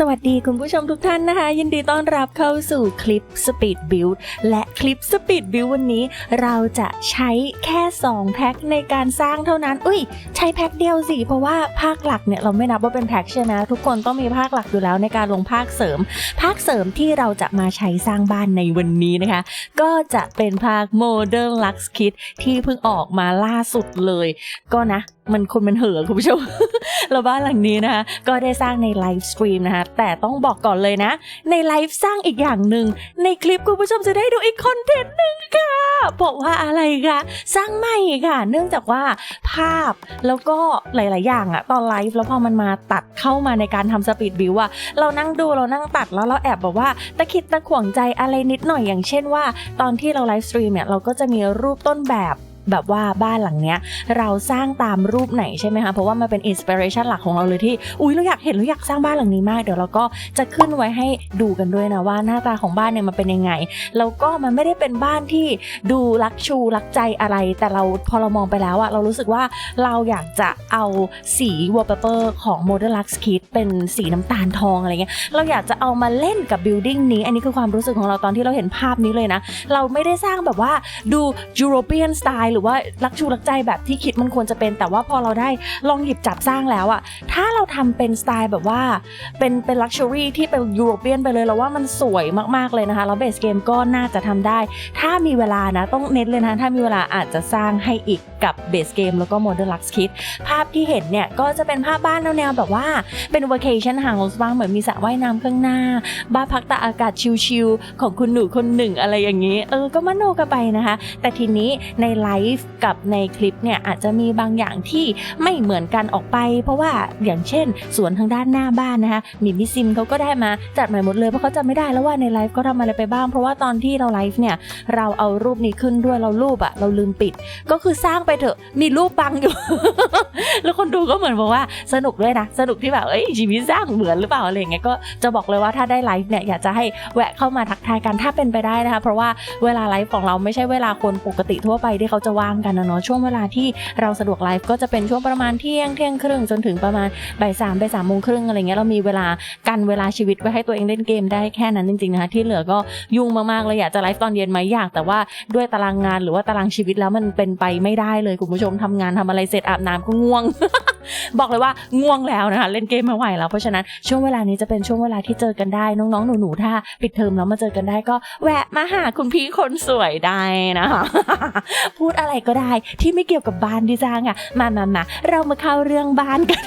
สวัสดีคุณผู้ชมทุกท่านนะคะ ยินดีต้อนรับเข้าสู่คลิป Speed Build และคลิป Speed Build วันนี้ เราจะใช้แค่ 2 แพ็คในการสร้างเท่านั้น อุ้ย ใช้แพ็คเดียวสิ เพราะว่าภาคหลักเนี่ยเราไม่นับว่าเป็นแพ็คใช่ไหมทุกคนต้องมีภาคหลักอยู่แล้วในการลงภาคเสริม ภาคเสริมที่เราจะมาใช้สร้างบ้านในวันนี้นะคะ ก็จะเป็นภาค Modern Lux Kit ที่เพิ่งออกมาล่าสุดเลย ก็นะ มันคนมันเห่อคุณผู้ชมแล้วบ้านหลังนี้นะคะก็ได้สร้างในไลฟ์สตรีมนะคะแต่ต้องบอกก่อนเลยนะ ในไลฟ์สร้างอีกอย่างหนึ่งในคลิปคุณผู้ชมจะได้ดูอีกคอนเทนต์หนึ่งค่ะบอกว่าอะไรคะสร้างใหม่ค่ะ เนื่องจากว่าภาพแล้วก็หลาย ๆ อย่างอะตอนไลฟ์แล้วพอมันมาตัดเข้ามาในการทำสปีดบิวอะเรานั่งดูเรานั่งตัดแล้วเราแอบบอกว่าตะคิดตะขวงใจอะไรนิดหน่อยอย่างเช่นว่า ตอนที่เราไลฟ์สตรีมเนี่ยเราก็จะมีรูปต้นแบบ แบบว่าบ้านหลังเนี้ย เราสร้างตามรูปไหนใช่ไหมคะ เพราะว่ามันเป็นอินสปิเรชันหลักของเราเลยที่ อุ้ยเราอยากเห็นเราอยากสร้างบ้านหลังนี้มาก เดี๋ยวเราก็จะขึ้นไว้ให้ดูกันด้วยนะว่าหน้าตาของบ้านเนี่ยมันเป็นยังไง แล้วก็มันไม่ได้เป็นบ้านที่ดูรักชูรักใจอะไร แต่เราพอเรามองไปแล้วอะเรารู้สึกว่าเราอยากจะเอาสี wallpaper ของ Modern Lux Kit เป็นสีน้ำตาลทองอะไรเงี้ย เราอยากจะเอามาเล่นกับ building นี้ อันนี้คือความรู้สึกของเราตอนที่เราเห็นภาพนี้เลยนะ เราไม่ได้สร้างแบบว่าดู European style หรือว่ารักชูรักใจแบบที่คิดมันควรจะเป็น แต่ว่าพอเราได้ลองหยิบจับสร้างแล้วอะถ้าเราทำเป็นสไตล์แบบว่าเป็นเป็น luxury ที่เป็น European ไปเลยเราว่ามันสวยมากๆเลยนะคะ แล้วเบสเกมก็น่าจะทำได้ ถ้ามีเวลานะต้องเน้นเลยนะ ถ้ามีเวลาอาจจะสร้างให้อีกกับเบสเกมแล้วก็ Modern Lux Kit ภาพที่เห็นเนี่ย ก็จะเป็นภาพบ้านแนวๆแบบว่าเป็น vacation house บ้างเหมือนมีสระว่ายน้ำข้างหน้า บ้านพักตากอากาศชิลๆของคุณหนูคนหนึ่งอะไรอย่างนี้ เออก็มโนกันไปนะคะ แต่ทีนี้ในไลฟกับในคลิปเนี่ยอาจจะมีบางอย่างที่ไม่เหมือนกันออกไป เพราะว่าอย่างเช่น สวนทางด้านหน้าบ้านนะคะมิมิซิมเขาก็ได้มาจัดใหม่หมดเลยเพราะเขาจำไม่ได้แล้วว่าในไลฟ์เขาทำอะไรไปบ้างเพราะว่าตอนที่เราไลฟ์เนี่ยเราเอารูปนี้ขึ้นด้วยเรารูปอะเราลืมปิด ก็คือสร้างไปเถอะมีรูปบังอยู่ แล้วคนดูก็เหมือนบอกว่าสนุกด้วยนะสนุกที่แบบเอ้ยชีวิตสร้างเหมือนหรือเปล่าอะไรเงี้ยก็จะบอกเลยว่าถ้าได้ไลฟ์เนี่ยอยากจะให้แวะเข้ามาทักทายกันถ้าเป็นไปได้นะคะเพราะว่าเวลาไลฟ์ของเราไม่ใช่เวลาคนปกติทั่วไปที่เขาจะว่างกันนะเนาะช่วงเวลาที่เราสะดวกไลฟ์ก็จะเป็นช่วงประมาณเที่ยงเที่ยงครึ่งจนถึงประมาณบ่ายสามบ่ายสามโมงครึ่งอะไรเงี้ยเรามีเวลากันเวลาชีวิตไว้ให้ตัวเองเล่นเกมได้แค่นั้นจริงๆนะคะที่เหลือก็ยุ่งมากๆเลยอยากจะไลฟ์ตอนเย็นไหมอยาก แต่ว่าด้วยตารางงานหรือว่าตารางชีวิตแล้วมันเป็นไปไม่ได้เลยคุณผู้ชมทำงานทำอะไรเสร็จอาบน้ำก็ง่วง บอกเลยว่าง่วงแล้วนะคะ เล่นเกมไม่ไหวแล้ว เพราะฉะนั้นช่วงเวลานี้จะเป็นช่วงเวลาที่เจอกันได้น้องๆหนูๆถ้าปิดเทอมแล้วมาเจอกันได้ก็แวะมาหาคุณพี่คนสวยได้นะคะพูดอะไรก็ได้ที่ไม่เกี่ยวกับบ้านดิจ้างอะมามามาเรามาเข้าเรื่องบ้านกัน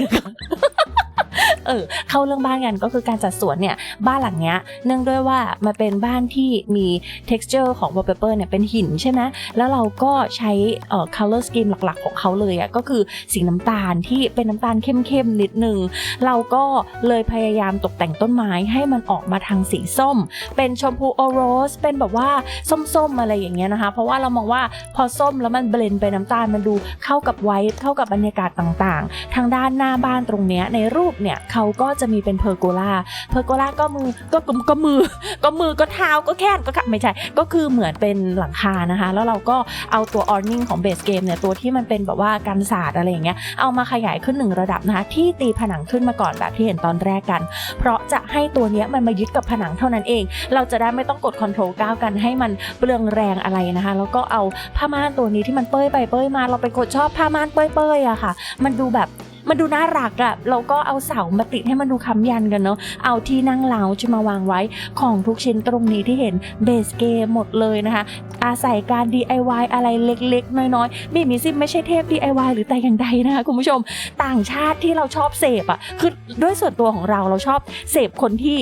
เออเข้าเรื่องบ้านกันก็คือการจัดสวนเนี่ยบ้านหลังเนี้ยเนื่องด้วยว่ามันเป็นบ้านที่มี texture ของ wallpaper เนี่ยเป็นหินใช่ไหมแล้วเราก็ใช้เอ่อ color scheme หลักๆ ของเขาเลยอะก็คือสีน้ำตาลที่เป็นน้ำตาลเข้มๆนิดนึงเราก็เลยพยายามตกแต่งต้นไม้ให้มันออกมาทางสีส้ม เป็นชมพูโอโรสเป็นแบบว่าส้มๆอะไรอย่างเงี้ยนะคะ เพราะว่าเรามองว่าพอส้มแล้วมันเบลนไปน้ำตาลมันดูเข้ากับไวท์เข้ากับบรรยากาศต่างๆ ทางด้านหน้าบ้านตรงเนี้ยในรูปเนี่ยเขาก็จะมีเป็นเพอร์โกลาเพอร์โกลาก็มือก็ก็ก็มือ ก็มือก็เท้าก็แขนก็ขาไม่ใช่ก็คือเหมือนเป็นหลังคานะคะ แล้วเราก็เอาตัวออร์นิ่งของเบสเกมเนี่ยตัวที่มันเป็นแบบว่ากันศาสตร์อะไรอย่างเงี้ยเอามาขยายขึ้นหนึ่งระดับนะคะที่ตีผนังขึ้นมาก่อนแบบที่เห็นตอนแรกกัน เพราะจะให้ตัวเนี้ยมันมายึดกับผนังเท่านั้นเอง เราจะได้ไม่ต้องกดคอนโทรลก้าวกันให้มันเปลืองแรงอะไรนะคะ แล้วก็เอาผ้าม่านตัวนี้ที่มันเป้ยไปเป้ยมา เราเป็นคนชอบผ้าม่านเป้ยเป้ยๆอะค่ะ มันดูแบบ มันดูน่ารักอะเราก็เอาเสามาติดให้มันดูค้ำยันกันเนาะเอาที่นั่งเลาจะมาวางไว้ของทุกชิ้นตรงนี้ที่เห็นเบสเกมหมดเลยนะคะ อาศัยการ DIY อะไรเล็กๆ น้อยๆมีมีซิไม่ใช่เทพ DIY หรือแต่อย่างใดนะคะคุณผู้ชมต่างชาติที่เราชอบเสพอะคือด้วยส่วนตัวของเราเราชอบเสพคนที่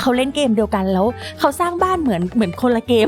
เขาเล่นเกมเดียวกันแล้ว เขาสร้างบ้านเหมือนเหมือนคนละเกม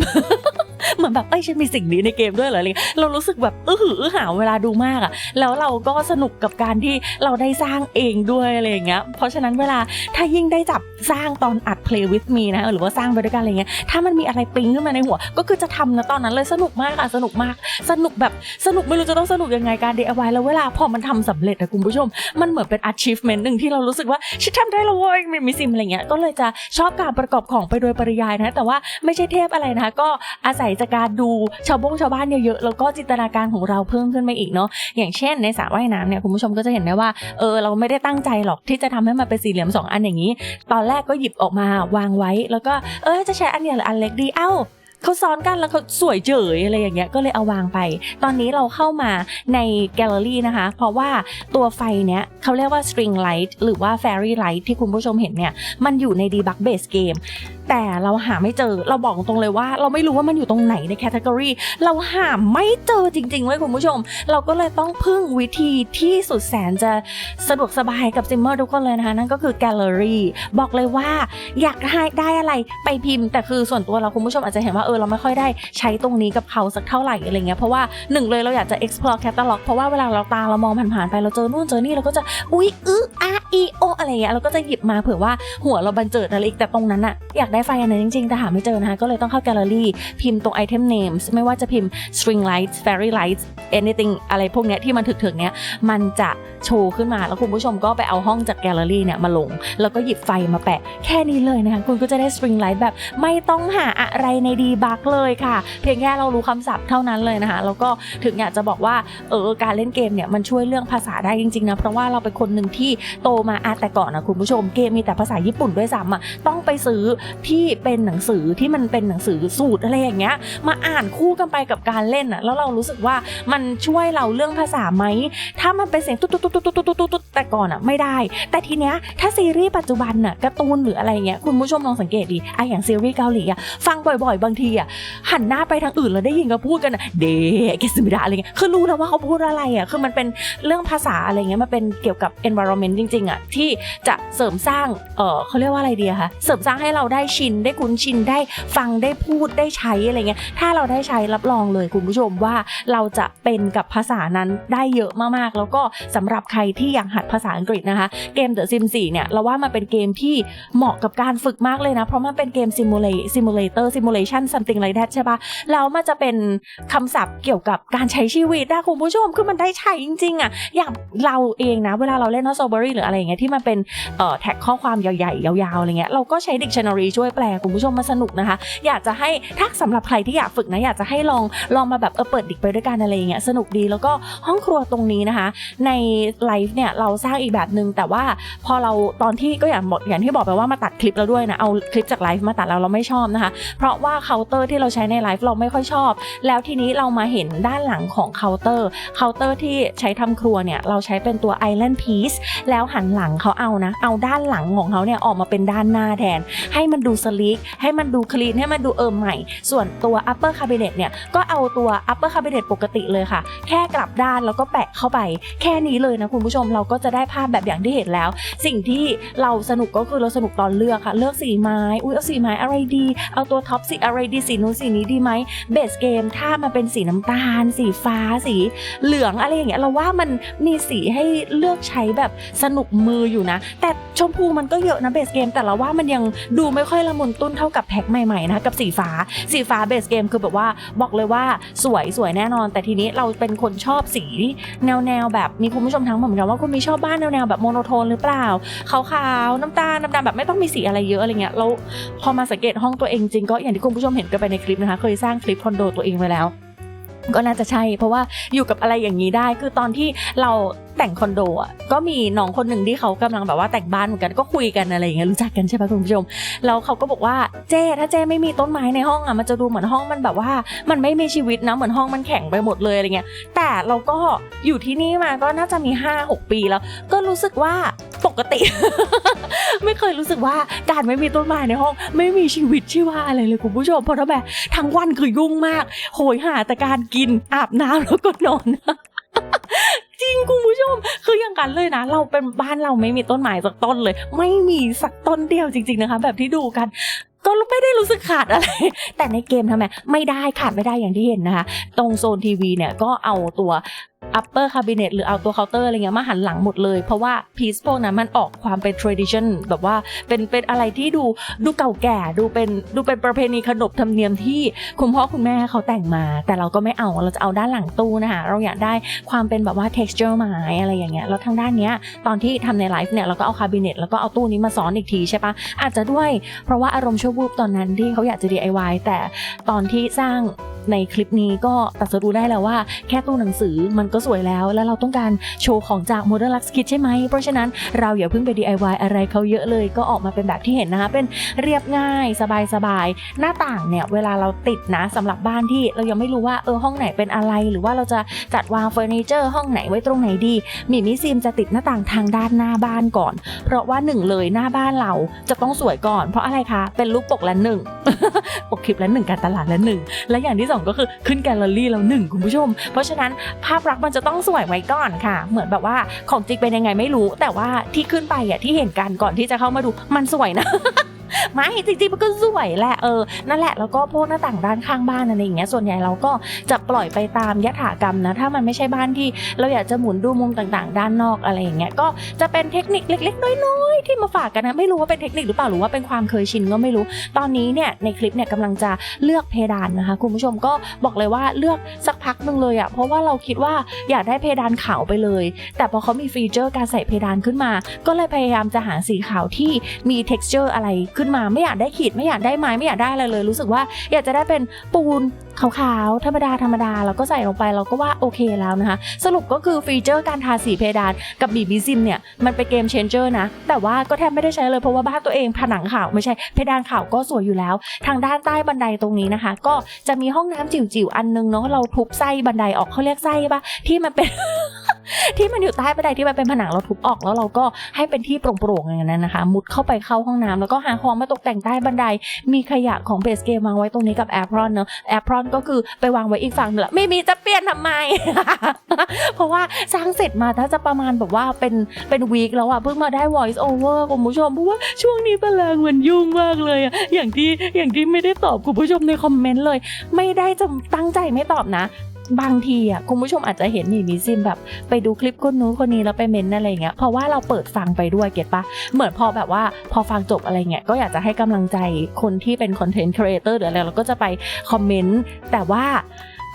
เหมือนแบบเอ้ยฉันมีสิ่งนี้ในเกมด้วยเหรออะไรเงี้ยเรารู้สึกแบบอื้อหืออื้อหาเวลาดูมากอะแล้วเราก็สนุกกับการที่เราได้สร้างเองด้วยอะไรอย่างเงี้ยเพราะฉะนั้นเวลาถ้ายิ่งได้จับสร้างตอนอัด play with me นะหรือว่าสร้างไปด้วยกันอะไรเงี้ยถ้ามันมีอะไรปิ๊งขึ้นมาในหัว ก็คือจะทำนะตอนนั้นเลยสนุกมากอะสนุกมาก สนุกแบบสนุกไม่รู้จะต้องสนุกยังไงการ DIY แล้วเวลาพอมันทำสำเร็จอะคุณผู้ชม มันเหมือนเป็น achievement หนึ่งที่เรารู้สึกว่าฉันทำได้แล้วเว้ยมีซิมอะไรเงี้ยก็เลยจะชอบการประกอบของไปโดยปริยายนะ แต่ว่าไม่ใช่เทพอะไรนะคะก็อาศัยจากการดูชาวบงชาวบ้านเยอะๆแล้วก็จินตนาการของเราเพิ่มขึ้นไปอีกเนาะอย่างเช่นในสระว่ายน้ำเนี่ยคุณผู้ชมก็จะเห็นได้ว่าเออเราไม่ได้ตั้งใจหรอกที่จะทำให้มันเป็นสี่เหลี่ยมสองอันอย่างนี้ ตอนแรกก็หยิบออกมาวางไว้ แล้วก็เออจะใช้อันใหญ่หรืออันเล็กดีเอ้าเขาซ้อนกันแล้วเขาสวยเจ๋ยอะไรอย่างเงี้ยก็เลยเอาวางไป ตอนนี้เราเข้ามาในแกลเลอรี่นะคะ เพราะว่าตัวไฟเนี้ยเขาเรียกว่า string light หรือว่า fairy light ที่คุณผู้ชมเห็นเนี่ย มันอยู่ใน debug base game แต่เราหาไม่เจอเราบอกตรงเลยว่า เราไม่รู้ว่ามันอยู่ตรงไหนในแคตตากรีเราหาไม่เจอจริงๆเว้ยคุณผู้ชม เราก็เลยต้องพึ่งวิธีที่สุดแสนจะสะดวกสบายกับซิมเมอร์ทุกคนเลยนะคะ นั่นก็คือแกลเลอรี่บอกเลยว่าอยากได้ได้อะไรไปพิมพ์ แต่คือส่วนตัวเราคุณผู้ชมอาจจะเห็นว่าเออเราไม่ค่อยได้ใช้ตรงนี้กับเขาสักเท่าไหร่อะไรเงี้ยเพราะว่าหนึ่งเลยเราอยากจะ explore catalog เพราะว่าเวลาเราตาเรามองผ่านๆไปเราเจอนู่นเจอนี่เราก็จะอุ๊ยอื้ออาอีโออะไรเงี้ยเราก็จะหยิบมาเผื่อว่าหัวเราบันเจิดอะไรอีกแต่ตรงนั้นอะอยากได้ไฟอันนั้นจริงๆ แต่หาไม่เจอนะคะ ก็เลยต้องเข้าแกลเลอรี่ พิมพ์ตรง item names ไม่ว่าจะพิมพ์ string lights fairy lights anything อะไรพวกเนี้ยที่มันถึกๆเนี้ยมันจะโชว์ขึ้นมาแล้วคุณผู้ชมก็ไปเอาห้องจากแกลเลอรี่เนี่ยมาลง แล้วก็หยิบไฟมาแปะแค่นี้เลยนะคะคุณก็จะได้ string light แบบไม่ต้องหาอะไรในดีบักเลยค่ะ เพียงแค่เรารู้คำศัพท์เท่านั้นเลยนะคะ แล้วก็ถึงอยากจะบอกว่าเออการเล่นเกมเนี่ยมันช่วยเรื่องภาษาได้จริงๆนะเพราะว่าเราเป็นคนหนึ่งที่โตมาอะแต่ก่อนนะคุณผู้ชมเกมมีแต่ภาษาญี่ปุ่นด้วยซ้ำอะต้องไปซื้อที่เป็นหนังสือที่มันเป็นหนังสือสูตรอะไรอย่างเงี้ย มาอ่านคู่กันไปกับการเล่นอะแล้วเรารู้สึกว่ามันช่วยเราเรื่องภาษาไหม ถ้ามันเป็นเสียงตุ๊ดตุ๊ดตุ๊ดตุ๊ดตุ๊ดตุ๊ดตุ๊ดแต่ก่อนอะไม่ได้ แต่ทีเนี้ยถ้าซีรีส์ปัจจุบันน่ะการ์ตูนหรืออะไรเงี้ยคุณผู้ชมลองสังเกตดีไออย่างซีรีส์เกาหลีอะฟังบ่อยๆ บางทีอะหันหน้าไปทางอื่นแล้วได้ยินเขาพูดกันอะเดเกสมิดาอะไรเงี้ยคือรู้แล้วว่าเขาพูดอะไรอะคือมันเป็นเรื่องภาษาอะไรเงี้ยมันเป็นเกี่ยวกับ environment จริงๆอะที่จะเสริมสร้างเออเขาเรียกว่าอะไรดีคะเสริมสร้างให้เราได้ชินได้คุ้นชินได้ฟังได้พูดได้ใช้อะไรเงี้ยถ้าเราได้ใช้รับรองเลยคุณผู้ชมว่าเราจะเป็นกับภาษานั้นได้เยอะมากๆ แล้วก็สำหรับใครที่อยากหัดภาษาอังกฤษนะคะ เกม The Sims 4เนี่ยเราว่ามันเป็นเกมที่เหมาะกับการฝึกมากเลยนะ เพราะมันเป็นเกม simulate simulator simulation something like that ใช่ปะแล้วมันจะเป็นคำศัพท์เกี่ยวกับการใช้ชีวิตนะคุณผู้ชมคือมันได้ใช้จริงๆอะอย่างเราเองนะ เวลาเราเล่น n o s o b e r y หรืออะไรเงี้ยที่มันเป็นเอ่อแท็กข้อความใหญ่ๆยาวๆอะไรเงี้ยเราก็ใช้ dictionary ช่วยแปลคุณผู้ชมมาสนุกนะคะ อยากจะให้ถ้าสำหรับใครที่อยากฝึกนะอยากจะให้ลองลองมาแบบเออเปิดดิกไปด้วยกันอะไรอย่างเงี้ยสนุกดีแล้วก็ห้องครัวตรงนี้นะคะ ในไลฟ์เนี่ยเราสร้างอีกแบบหนึ่งแต่ว่าพอเราตอนที่ก็อย่างบอกอย่างที่บอกไปว่ามาตัดคลิปแล้วด้วยนะเอาคลิปจากไลฟ์มาตัดแล้วเราไม่ชอบนะคะ เพราะว่าเคาน์เตอร์ที่เราใช้ในไลฟ์เราไม่ค่อยชอบ แล้วทีนี้เรามาเห็นด้านหลังของเคาน์เตอร์เคาน์เตอร์ที่ใช้ทำครัวเนี่ยเราใช้เป็นตัว Island Piece แล้วหันหลังเขาเอานะ เอาด้านหลังของเขาเนี่ยออกมาเป็นด้านหน้าแทน ให้มันดููสลิกให้มันดูคลีนให้มันดูเอิมใหม่ ส่วนตัว upper cabinet เนี่ยก็เอาตัว upper cabinet ปกติเลยค่ะ แค่กลับด้านแล้วก็แปะเข้าไป แค่นี้เลยนะคุณผู้ชมเราก็จะได้ภาพแบบอย่างที่เห็นแล้ว สิ่งที่เราสนุกก็คือเราสนุกตอนเลือกค่ะ เลือกสีไม้อุ้ยเอาสีไม้อะไรดี เอาตัวท็อปสีอะไรดีสีนู้นสีนี้ดีไหมเบสเกมถ้ามันเป็นสีน้ำตาล สีฟ้าสีเหลืองอะไรอย่างเงี้ยเราว่ามันมีสีให้เลือกใช้แบบสนุกมืออยู่นะ แต่ชมพูมันก็เยอะนะเบสเกมแต่เราว่ามันยังดูไม่ค่อยละมุนตุ้นเท่ากับแพ็คใหม่ๆนะกับสีฟ้า สีฟ้าเบสเกมคือแบบว่าบอกเลยว่าสวยสวยแน่นอน แต่ทีนี้เราเป็นคนชอบสีแนวแนวแบบมีคุณผู้ชมทั้งเหมือนกันว่าคุณมีชอบบ้านแนวแนวแบบโมโนโทนหรือเปล่าขาวๆน้ำตาลน้ำดำแบบไม่ต้องมีสีอะไรเยอะอะไรเงี้ยแล้วพอมาสังเกตห้องตัวเองจริงก็อย่างที่คุณผู้ชมเห็นกันไปในคลิปนะคะ เคยสร้างคลิปคอนโดตัวเองไว้แล้วก็น่าจะใช่ เพราะว่าอยู่กับอะไรอย่างนี้ได้ คือตอนที่เรา แต่งคอนโดอะก็มีน้องคนหนึ่งที่เขากำลังแบบว่าแต่งบ้านเหมือนกันก็คุยกันอะไรอย่างเงี้ยรู้จักกันใช่ปะคุณผู้ชมแล้วเขาก็บอกว่าเจ้ถ้าเจ้ไม่มีต้นไม้ในห้องอะมันจะดูเหมือนห้องมันแบบว่า มันไม่มีชีวิตนะเหมือนห้องมันแข็งไปหมดเลยอะไรเงี้ยแต่เราก็อยู่ที่นี่มาก็น่าจะมี 5-6 ปีแล้ว ก็รู้สึกว่าปกติ ไม่เคยรู้สึกว่าการไม่มีต้นไม้ในห้อง ไม่มีชีวิตชีวาอะไรเลยคุณผู้ชมเพราะถ้าแบบทั้งวันคือยุ่งมาก โหยหาแต่การกินอาบน้ำแล้วก็นอน จริงคุณผู้ชม คืออย่างกันเลยนะ เราเป็นบ้านเราไม่มีต้นไม้สักต้นเลย ไม่มีสักต้นเดียวจริง ๆนะคะ แบบที่ดูกันก็ไม่ได้รู้สึกขาดอะไร แต่ในเกมทำไมไม่ได้ขาดไม่ได้อย่างที่เห็นนะคะ ตรงโซนทีวีเนี่ยก็เอาตัว upper cabinet หรือเอาตัวเคาน์เตอร์อะไรเงี้ยมาหันหลังหมดเลย เพราะว่า piece พวกนั้นมันออกความเป็น tradition แบบว่าเป็นเป็นอะไรที่ดูดูเก่าแก่ดูเป็นดูเป็นประเพณีขนบธรรมเนียมที่คุณพ่อคุณแม่เขาแต่งมา แต่เราก็ไม่เอาเราจะเอาด้านหลังตู้นะคะเราอยากได้ความเป็นแบบว่า texture ไม้อะไรอย่างเงี้ยแล้วทางด้านเนี้ยตอนที่ทำในไลฟ์เนี่ยเราก็เอา cabinet แล้วก็เอาตู้นี้มาซ้อนอีกทีใช่ปะอาจจะด้วยเพราะว่าอารมณ์ชั่ววูบตอนนั้นที่เขาอยากจะ DIY แต่ตอนที่สร้าง ในคลิปนี้ก็ตัดสรู้ได้แล้วว่าแค่ตู้หนังสือมันก็สวยแล้ว แล้วเราต้องการโชว์ของจาก Modern Lux Kit ใช่ไหม เพราะฉะนั้นเราอย่าเพิ่งไป DIY อะไรเขาเยอะเลย ก็ออกมาเป็นแบบที่เห็นนะคะเป็นเรียบง่ายสบายๆ หน้าต่างเนี่ยเวลาเราติดนะสำหรับบ้านที่เรายังไม่รู้ว่าเออห้องไหนเป็นอะไร หรือว่าเราจะจัดวางเฟอร์นิเจอร์ห้องไหนไว้ตรงไหนดีมีมิซิมจะติดหน้าต่างทางด้านหน้าบ้านก่อน เพราะว่าหนึ่งเลยหน้าบ้านเราจะต้องสวยก่อน เพราะอะไรคะเป็นรูปปกละหนึ่งปกคลิปละหนึ่งการตลาดละหนึ่งและอย่างที่สองก็คือขึ้นแกลเลอรี่แล้วหนึ่งคุณผู้ชม เพราะฉะนั้นภาพลักษณ์มันจะต้องสวยไว้ก่อนค่ะ เหมือนแบบว่าของจริงเป็นยังไงไม่รู้ แต่ว่าที่ขึ้นไปอะที่เห็นกันก่อนที่จะเข้ามาดูมันสวยนะ ไม่จริงๆมันก็สวยแหละเออนั่นแหละแล้วก็พวกหน้าต่างด้านข้างบ้านอะไรอย่างเงี้ยส่วนใหญ่เราก็จะปล่อยไปตามยถากรรมนะถ้ามันไม่ใช่บ้านที่เราอยากจะหมุนดูมุมต่างๆ ด้านนอกอะไรอย่างเงี้ยก็จะเป็นเทคนิคเล็ก ๆ น้อยๆที่มาฝากกันนะไม่รู้ว่าเป็นเทคนิคหรือเปล่าหรือว่าเป็นความเคยชินก็ไม่รู้ ตอนนี้เนี่ยในคลิปเนี่ยกำลังจะเลือกเพดานนะคะคุณผู้ชมก็บอกเลยว่าเลือกสักพักหนึ่งเลยอะ่ะเพราะว่าเราคิดว่าอยากได้เพดานขาวไปเลย แต่พอเขามีฟีเจอร์การใส่เพดานขึ้นมา ก็เลยพยายามจะหาสีขาวที่มี t e x t อร์อะไรขึ้นมาไม่อยากได้ขีดไม่อยากได้ไม้ไม่อยากได้อะไรเลย รู้สึกว่าอยากจะได้เป็นปูนขาวๆ ธรรมดาธรรมดาแล้วก็ใส่ลงไปเราก็ว่าโอเคแล้วนะคะ สรุปก็คือฟีเจอร์การทาสีเพดานกับบีบีซิมเนี่ยมันเป็นเกมเชนเจอร์นะ แต่ว่าก็แทบไม่ได้ใช้เลยเพราะว่าบ้านตัวเองผนังขาวไม่ใช่เพดานขาวก็สวยอยู่แล้ว ทางด้านใต้บันไดตรงนี้นะคะ ก็จะมีห้องน้ำจิ๋วๆ อันนึงเนาะเราทุบไส้บันไดออกเขาเรียกไส้ปะที่มันเป็น ที่มันอยู่ใต้บันไดที่มันเป็นผนังเราทุบออกแล้วเราก็ให้เป็นที่โปร่งๆอย่างนั้นนะคะ มุดเข้าไปเข้าห้องน้ำแล้วก็หาของมาตกแต่งใต้บันได มีขยะของเบสเกมวางไว้ตรงนี้กับแอปรอนเนาะแอปรอนก็คือไปวางไว้อีกฝั่งนึงละไม่มีจะเปลี่ยนทำไม เพราะว่าสร้างเสร็จมาถ้าจะประมาณแบบว่าเป็นเป็นวีคแล้วอะเพิ่งมาได้ voice over คุณผู้ชมเพราะว่าช่วงนี้ตารางมันยุ่งมากเลยอะอย่างที่อย่างที่ไม่ได้ตอบคุณผู้ชมในคอมเมนต์เลย ไม่ได้จะตั้งใจไม่ตอบนะ บางทีอะคุณผู้ชมอาจจะเห็นหมีมิซิมแบบ ไปดูคลิปคนนู้นคนนี้แล้วไปเมนต์อะไรอย่างเงี้ยเพราะว่าเราเปิดฟังไปด้วยเก็ตปะเหมือนพอแบบว่าพอฟังจบอะไรเงี้ยก็อยากจะให้กำลังใจคนที่เป็นคอนเทนต์ครีเอเตอร์หรืออะไรเราก็จะไปคอมเมนต์แต่ว่า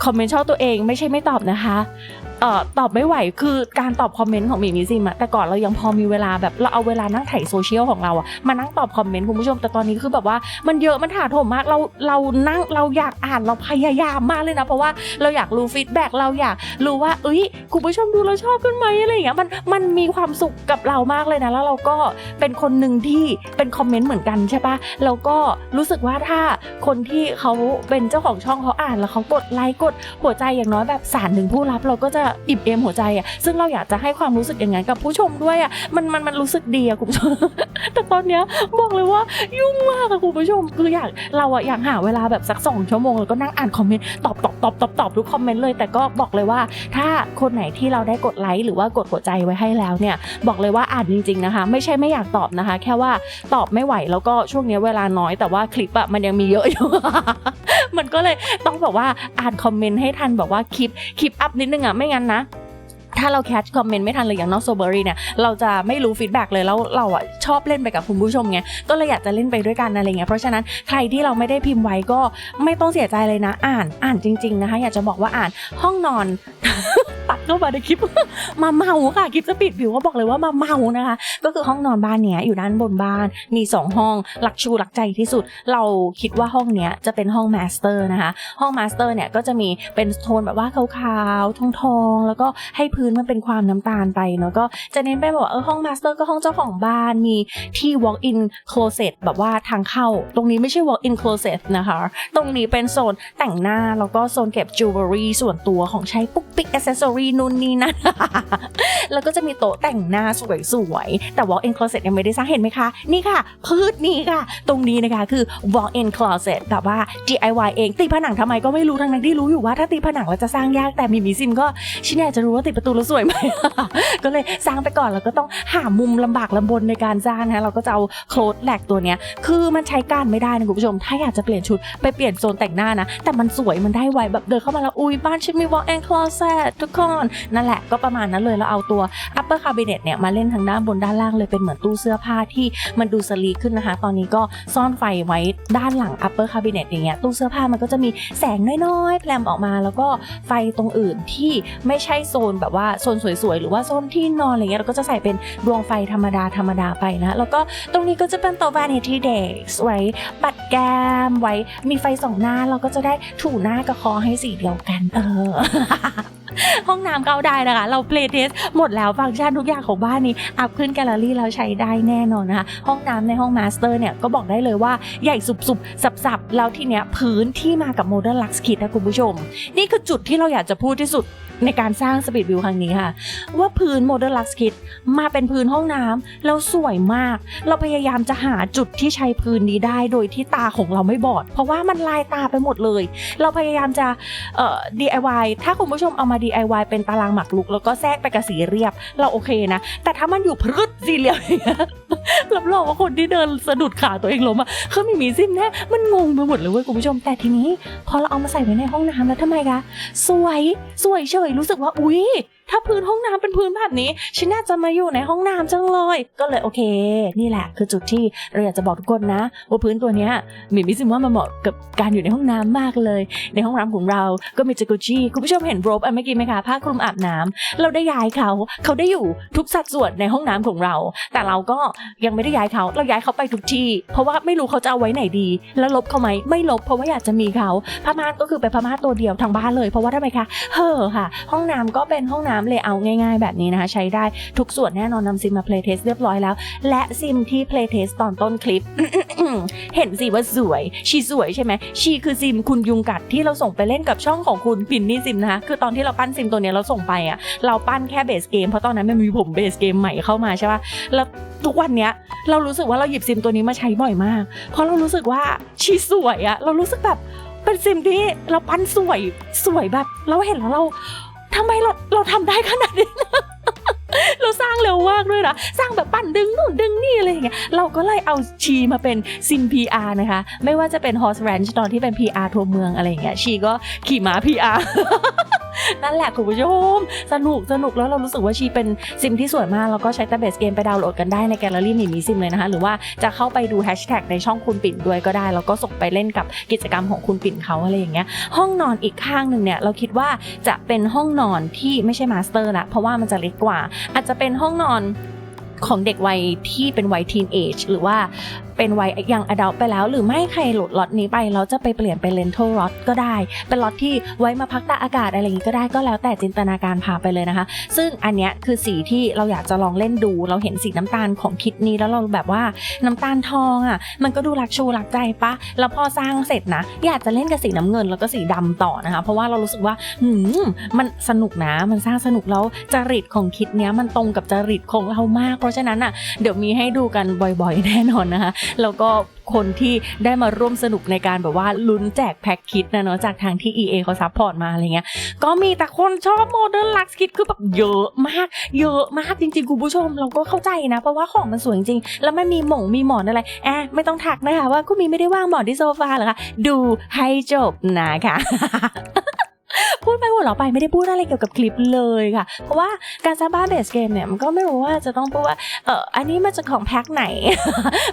คอมเมนต์ชอบตัวเองไม่ใช่ไม่ตอบนะคะ เอ่อตอบไม่ไหวคือการตอบคอมเมนต์ของหมีมิซิมอะแต่ก่อนเรายังพอมีเวลาแบบเราเอาเวลานั่งไถโซเชียลของเราอะมานั่งตอบคอมเมนต์คุณผู้ชมแต่ตอนนี้คือแบบว่ามันเยอะมันถาโถมมากเราเรานั่งเราอยากอ่านเราพยายามมากเลยนะ เพราะว่าเราอยากรู้ฟีดแบ็กเราอยากรู้ว่าเอ้ยคุณผู้ชมดูเราชอบกันไหมอะไรอย่างเงี้ยมันมันมีความสุขกับเรามากเลยนะ แล้วเราก็เป็นคนหนึ่งที่เป็นคอมเมนต์เหมือนกันใช่ปะแล้วก็รู้สึกว่าถ้าคนที่เขาเป็นเจ้าของช่องเขาอ่านแล้วเขากดไลค์กดหัวใจอย่างน้อยแบบสารถึงผู้รับเราก็จะอิ่มเอมหัวใจอะซึ่งเราอยากจะให้ความรู้สึกอย่างนั้นกับผู้ชมด้วยอะมันมันมันรู้สึกดีอะคุณผู้ชมแต่ตอนเนี้ยบอกเลยว่ายุ่งมากอะคุณผู้ชมคืออยากเราอะอยากหาเวลาแบบสักสองชั่วโมงแล้วก็นั่งอ่านคอมเมนต์ตอบตอบตอบตอบตอบทุกคอมเมนต์เลยแต่ก็บอกเลยว่า ถ้าคนไหนที่เราได้กดไลค์หรือว่ากดหัวใจไว้ให้แล้วเนี่ย บอกเลยว่าอ่านจริงๆนะคะ ไม่ใช่ไม่อยากตอบนะคะ แค่ว่าตอบไม่ไหวแล้วก็ช่วงนี้เวลาน้อยแต่ว่าคลิปอะมันยังมีเยอะอยู่มันก็เลยต้องแบบว่าอ่านคอมเมนต์ให้ทันแบบว่าคลิปคลิปอัพนิดนึงอะไม่งั้นนะ ถ้าเราแคชคอมเมนต์ไม่ทันเลยอย่างน้องโซเบอรี่เนี่ยเราจะไม่รู้ฟีดแบ็กเลยแล้วเราอะชอบเล่นไปกับคุณผู้ชมไงก็เลยอยากจะเล่นไปด้วยกันอะไรเงี้ยเพราะฉะนั้นใครที่เราไม่ได้พิมพ์ไว้ก็ไม่ต้องเสียใจเลยนะ อ่านอ่านจริง ๆนะคะ อยากจะบอกว่าอ่านห้องนอนตัดเข้ามาในคลิปมาเมาค่ะคลิปจะปิดวิวก็บอกเลยว่ามาเมานะคะ ก็คือห้องนอนบ้านเนี้ยอยู่ด้านบนบ้านมีสองห้องหลักชูหลักใจที่สุด เราคิดว่าห้องเนี้ยจะเป็นห้องมาสเตอร์นะคะ ห้องมาสเตอร์เนี่ยก็จะมีเป็นโทนแบบว่าขาวๆทองๆแล้วก็ให้พื้นมันเป็นความน้ำตาลไปเนาะก็จะเน้นไปแบบว่าเออห้องมาสเตอร์ก็ห้องเจ้าของบ้านมีที่ walk in closet แบบว่าทางเข้า ตรงนี้ไม่ใช่ walk in closet นะคะ ตรงนี้เป็นโซนแต่งหน้า แล้วก็โซนเก็บจิวเวลรี่ส่วนตัวของใช้ปุ๊กปิ๊กอ c เซสซอรี่นู่นนี่นั่นแล้วก็จะมีโต๊ะแต่งหน้าสวยๆแต่ walk in closet ยังไม่ได้สร้างเห็นไหมคะ นี่ค่ะ พืชนี่ค่ะ ตรงนี้นะคะคือ walk in closet แบบว่า DIY เองตีผนังทำไมก็ไม่รู้ทั้งนั้นที่รู้อยู่ว่าถ้าตีผนังเราจะสร้างยากแต่มีมีซิมก็ชินอยากจะรู้ว่าติดประตูแล้วสวยไหม ก็เลยสร้างไปก่อนแล้วก็ต้องหามุมลำบากลำบนในการสร้างนะเราก็จะเอาโคลดแหลกตัวเนี้ยคือมันใช้การไม่ได้นะคุณผู้ชม ถ้าอยากจะเปลี่ยนชุดไปเปลี่ยนโซนแต่งหน้านะ แต่มันสวยมันได้ไวแบบเดินเข้ามาแล้วอุ้ยบ้านฉันมี walk in closet ทุกคนนั่นแหละก็ประมาณนั้นเลยเราเอาตัว upper cabinet เนี่ยมาเล่นทางด้านบนด้านล่างเลยเป็นเหมือนตู้เสื้อผ้าที่มันดูสลีขึ้นนะคะ ตอนนี้ก็ซ่อนไฟไว้ด้านหลัง upper cabinet อย่างเงี้ยตู้เสื้อผ้ามันก็จะมีแสงน้อยๆแผลมออกมา แล้วก็ไฟตรงอื่นที่ไม่ใช่โซนแบบว่าว่าโซนสวยๆ หรือว่าโซนที่นอนอะไรเงี้ยเราก็จะใส่เป็นดวงไฟธรรมดาธรรมดาไปนะ แล้วก็ตรงนี้ก็จะเป็นโต๊ะ vanity desk ไว้ปัดแก้มไว้มีไฟสองหน้าเราก็จะได้ถูหน้ากับคอให้สีเดียวกันเออ ห้องน้ำเข้าได้นะคะ เราเพลย์เทสหมดแล้วฟังก์ชันทุกอย่างของบ้านนี้ อัพขึ้นแกลเลอรี่แล้วใช้ได้แน่นอนนะคะ ห้องน้ำในห้องมาสเตอร์เนี่ยก็บอกได้เลยว่าใหญ่สุบๆ สับๆ แล้วทีเนี้ยพื้นที่มากับโมเดิร์นลักซ์คิดนะคุณผู้ชม นี่คือจุดที่เราอยากจะพูดที่สุดในการสร้างสปีดวิวครั้งนี้ค่ะ ว่าพื้นโมเดิร์นลักซ์คิดมาเป็นพื้นห้องน้ำแล้วสวยมาก เราพยายามจะหาจุดที่ใช้พื้นนี้ได้โดยที่ตาของเราไม่บอด เพราะว่ามันลายตาไปหมดเลย เราพยายามจะเอ่อ DIY ถ้าคุณผู้ชมเอามา DIY เป็นตารางหมักลุก แล้วก็แทรกไปกับสีเรียบ เราโอเคนะ แต่ถ้ามันอยู่พรึดสีเหลี่ยมอย่างเงี้ยรับรองว่าคนที่เดินสะดุดขาตัวเองล้มอะเขาไม่มีซิมแน่มันงงไปหมดเลยเว้ยคุณผู้ชมแต่ทีนี้ พอเราเอามาใส่ไว้ในห้องน้ำแล้วทำไมคะสวยสวยเฉยรู้สึกว่าอุ๊ย ถ้าพื้นห้องน้ำเป็นพื้นแบบนี้ ฉันน่าจะมาอยู่ในห้องน้ำจังเลย ก็เลยโอเค นี่แหละ คือจุดที่เราอยากจะบอกทุกคนนะ ว่าพื้นตัวเนี้ยมีมิซิมว่ามันเหมาะกับการอยู่ในห้องน้ำมากเลย ในห้องน้ำของเราก็มีจักรุชีคุณผู้ชมเห็นโรบอันเมื่อกี้ไหมคะผ้าคลุมอาบน้ำเราได้ย้ายเขาเขาได้อยู่ทุกสัดส่วนในห้องน้ำของเรา แต่เราก็ยังไม่ได้ย้ายเขาเราย้ายเขาไปทุกที่ เพราะว่าไม่รู้เขาจะเอาไว้ไหนดี แล้วลบเขาไหมไม่ลบเพราะว่าอยากจะมีเขาผ้าม่านก็คือเป็นผ้าม่านตัวเดียวทางบ้านเลย เพราะว่าทำไมคะเฮ้อค่ะ ห้องน้ำก็เป็นห้องน้ำเลยเอาง่าย ๆ แบบนี้นะคะ ใช้ได้ทุกส่วนแน่นอนนำซิมมา play test เรียบร้อยแล้ว และซิมที่ play test ตอนต้นคลิป เห็นสิว่าสวย ชีสวยใช่ไหมชีคือซิมคุณยุงกัดที่เราส่งไปเล่นกับช่องของคุณปินนี่ซิมนะคะคือตอนที่เราปั้นซิมตัวนี้เราส่งไปอะเราปั้นแค่เบสเกมเพราะตอนนั้นมันมีผมเบสเกมใหม่เข้ามาใช่ปะแล้วทุกวันเนี้ยเรารู้สึกว่าเราหยิบซิมตัวนี้มาใช้บ่อยมาก เพราะเรารู้สึกว่าชีสวยอะเรารู้สึกแบบเป็นซิมที่เราปั้นสวยสวยแบบ เราเห็นแล้วเรา ทำไมเราเราทำได้ขนาดนี้ เราสร้างเร็วมากด้วยนะสร้างแบบปั่นดึงนู่นดึงนี่อะไรอย่างเงี้ยเราก็เลยเอาชีมาเป็นซิม PR นะคะ ไม่ว่าจะเป็น Horse Ranch ตอนที่เป็น PR ทัวร์เมืองอะไรอย่างเงี้ยชีก็ขี่ม้า PR นั่นแหละคุณผู้ชม สนุกสนุกแล้วเรารู้สึกว่าชีเป็นซิมที่สวยมาก แล้วก็ใช้ต่เบสเกมไปดาวน์โหลดกันได้ในแกลเลอรี่มีมีซิมเลยนะคะ หรือว่าจะเข้าไปดูแฮชแท็กในช่องคุณปิ่นด้วยก็ได้ แล้วก็ส่งไปเล่นกับกิจกรรมของคุณปิ่นเขาอะไรอย่างเงี้ยห้องนอนอีกข้างหนึ่งเนี่ยเราคิดว่าจะเป็นห้องนอนที่ไม่ใช่มาสเตอร์ละเพราะว่ามันจะเล็กกว่าอาจจะเป็นห้องนอนของเด็กวัยที่เป็นวัยทีนเอจหรือว่าเป็นวัยยังอดัลไปแล้ว หรือไม่ใครหลุดล็อตนี้ไปเราจะไปเปลี่ยนเป็นเลนท l ล็อตก็ได้ เป็นล็อตที่ไว้มาพักตากอากาศอะไรอย่างนี้ก็ได้ก็แล้วแต่จินตนาการพาไปเลยนะคะ ซึ่งอันเนี้ยคือสีที่เราอยากจะลองเล่นดู เราเห็นสีน้ำตาลของคิดนี้แล้วเราแบบว่าน้ำตาลทองอะ มันก็ดูรักชูรักใจปะแล้วพอสร้างเสร็จนะ อยากจะเล่นกับสีน้ำเงินแล้วก็สีดำต่อนะคะ เพราะว่าเรารู้สึกว่าหืมมันสนุกนะมันสร้างสนุกแล้วจริตของคิดเนี้ยมันตรงกับจริตของเรามาก เพราะฉะนั้นอะเดี๋ยวมีให้ดูกันบ่อยๆ แน่นอนนะคะแล้วก็คนที่ได้มาร่วมสนุกในการแบบว่าลุ้นแจกแพ็คคิดนะเนาะจากทางที่ EA เขาซัพพอร์ตมาอะไรเงี้ย ก็มีแต่คนชอบโมเดิร์นลักซ์คิดคือแบบเยอะมาก เยอะมากจริงๆคุณผู้ชมเราก็เข้าใจนะ เพราะว่าของมันสวยจริง แล้วมันมีหม่งมีหมอนอะไรแอะไม่ต้องถักนะคะว่าคุณมีไม่ได้ว่างหมอนที่โซฟาหรอคะดูให้จบนะคะ พูดไปหัวเราไปไม่ได้พูดอะไรเกี่ยวกับคลิปเลยค่ะ เพราะว่าการสร้างบ้านเบสเกมเนี่ยมันก็ไม่รู้ว่าจะต้องพูดว่าเอออันนี้มาจากของแพ็คไหน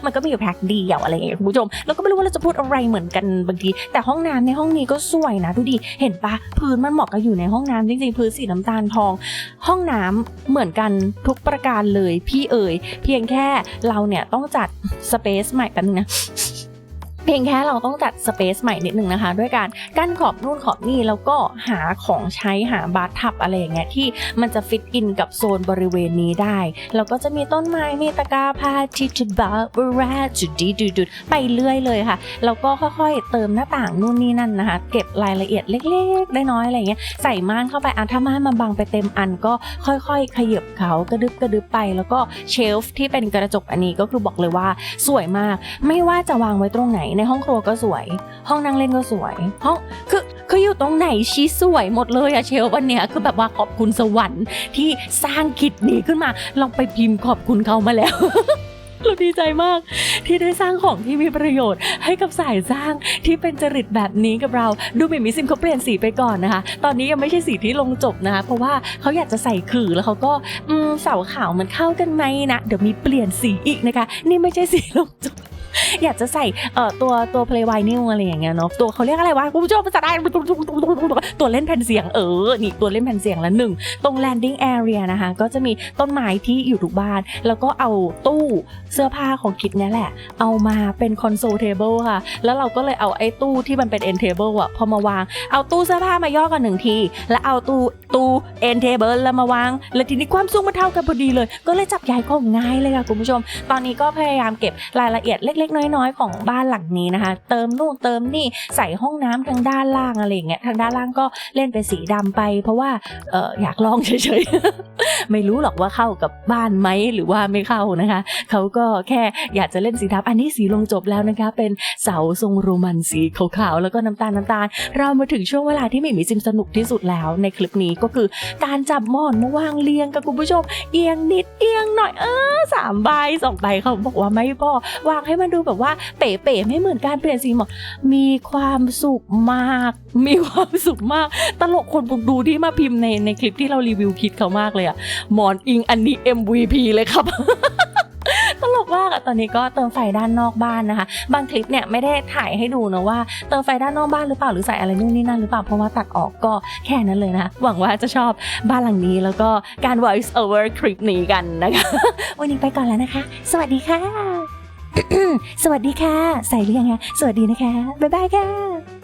มันก็มีอยู่แพ็คเดียวอะไรอย่างเงี้ยคุณผู้ชมแล้วก็ไม่รู้ว่าเราจะพูดอะไรเหมือนกันบางที แต่ห้องน้ำในห้องนี้ก็สวยนะดูดิเห็นปะพื้นมันเหมาะกับอยู่ในห้องน้ำจริงๆพื้นสีน้ำตาลทอง ห้องน้ำเหมือนกันทุกประการเลยพี่เอ๋ยเพียงแค่เราเนี่ยต้องจัดสเปซใหม่กันงนะ เพียงแค่เราต้องจัดสเปซใหม่นิดนึงนะคะ ด้วยการกั้นขอบนู่นขอบนี่แล้วก็หาของใช้หาบาร์ทับอะไรอย่างเงี้ยที่มันจะฟิตอินกับโซนบริเวณนี้ได้แล้วก็จะมีต้นไม้มีตะกร้าผ้าที่จะบาบราจุดดีดุดไปเรื่อยเลยค่ะแล้วก็ค่อยๆ เติมหน้าต่างนู่นนี่นั่นนะคะ เก็บรายละเอียดเล็กๆได้น้อยอะไรเงี้ยใส่ม่านเข้าไปอะถ้าม่านมันบังไปเต็มอันก็ค่อยๆ ขยับเขากระดึบกระดึบไป แล้วก็เชลฟ์ที่เป็นกระจกอันนี้ก็คือบอกเลยว่าสวยมาก ไม่ว่าจะวางไว้ตรงไหนในห้องครัวก็สวย ห้องนั่งเล่นก็สวย ห้องคือคืออยู่ตรงไหนชี้สวยหมดเลยอะเชลวันเนี้ยคือแบบว่าขอบคุณสวรรค์ที่สร้างคิดนี้ขึ้นมาลองไปพิมพ์ขอบคุณเขามาแล้วเราดีใจมากที่ได้สร้างของที่มีประโยชน์ให้กับสายสร้างที่เป็นจริตแบบนี้กับเรา ดูมือนมิซิมเขาเปลี่ยนสีไปก่อนนะคะ ตอนนี้ยังไม่ใช่สีที่ลงจบนะคะ เพราะว่าเขาอยากจะใส่ขื่อแล้วเขาก็อืมเสาขาวมันเข้ากันไหมนะ เดี๋ยวมีเปลี่ยนสีอีกนะคะ นี่ไม่ใช่สีลงจบ อยากจะใส่เอ่อตัวตัวเพลย์ไวนิลอะไรอย่างเงี้ยเนาะตัวเขาเรียกอะไรวะคุณผู้ชมภาษาไทยตัวเล่นแผ่นเสียงเออนี่ตัวเล่นแผ่นเสียงละหนึ่งตรง landing area นะคะก็จะมีต้นไม้ที่อยู่ทุกบ้าน แล้วก็เอาตู้เสื้อผ้าของคิดเนี่ยแหละ เอามาเป็นคอนโซลเทเบิลค่ะ แล้วเราก็เลยเอาไอ้ตู้ที่มันเป็น end table อะพอมาวาง เอาตู้เสื้อผ้ามาย่อกันหนึ่งที แล้วเอาตู้ตู้ end table แล้วมาวาง แล้วทีนี้ความสูงมันเท่ากันพอดีเลย ก็เลยจับย้ายของง่ายเลยค่ะคุณผู้ชม ตอนนี้ก็พยายามเก็บรายละเอียดเล็กๆ น้อย ๆ ของบ้านหลังนี้นะคะ เติมนู่นเติมนี่ใส่ห้องน้ำทางด้านล่างอะไรอย่างเงี้ยทางด้านล่างก็เล่นเป็นสีดำไป เพราะว่าเอออยากลองเฉยๆ ไม่รู้หรอกว่าเข้ากับบ้านไหมหรือว่าไม่เข้านะคะเขาก็แค่อยากจะเล่นสีดำอันนี้สีลงจบแล้วนะคะ เป็นเสาทรงโรมันสีขาวๆแล้วก็น้ำตาลน้ำตาล เรามาถึงช่วงเวลาที่มีมีซิมสนุกที่สุดแล้วในคลิปนี้ก็คือการจับหมอนมาวางเรียงกับคุณผู้ชมเอียงนิดเอียงหน่อยเออสามใบสองใบเขาบอกว่าไม่พอวางให้มันดูแบบว่าเป๋ๆไม่เหมือนการเปลี่ยนสีหมอนมีความสุขมาก มีความสุขมาก ตลกคนบุกดูที่มาพิมพ์ในในคลิปที่เรารีวิวคิดเขามากเลยอะหมอนอิงอันนี้ MVP เลยครับตลกมากอะตอนนี้ก็เติมไฟด้านนอกบ้านนะคะ บางคลิปเนี่ยไม่ได้ถ่ายให้ดูนะว่าเติมไฟด้านนอกบ้านหรือเปล่าหรือใส่อะไรนู่นนี่นั่นหรือเปล่าเพราะว่าตัดออกก็แค่นั้นเลยนะคะหวังว่าจะชอบบ้านหลังนี้แล้วก็การ voice over คลิปนี้กันนะคะ วันนี้ไปก่อนแล้วนะคะ สวัสดีค่ะ สวัสดีค่ะ ใส่หรือยังคะสวัสดีนะคะ บ๊ายบายค่ะ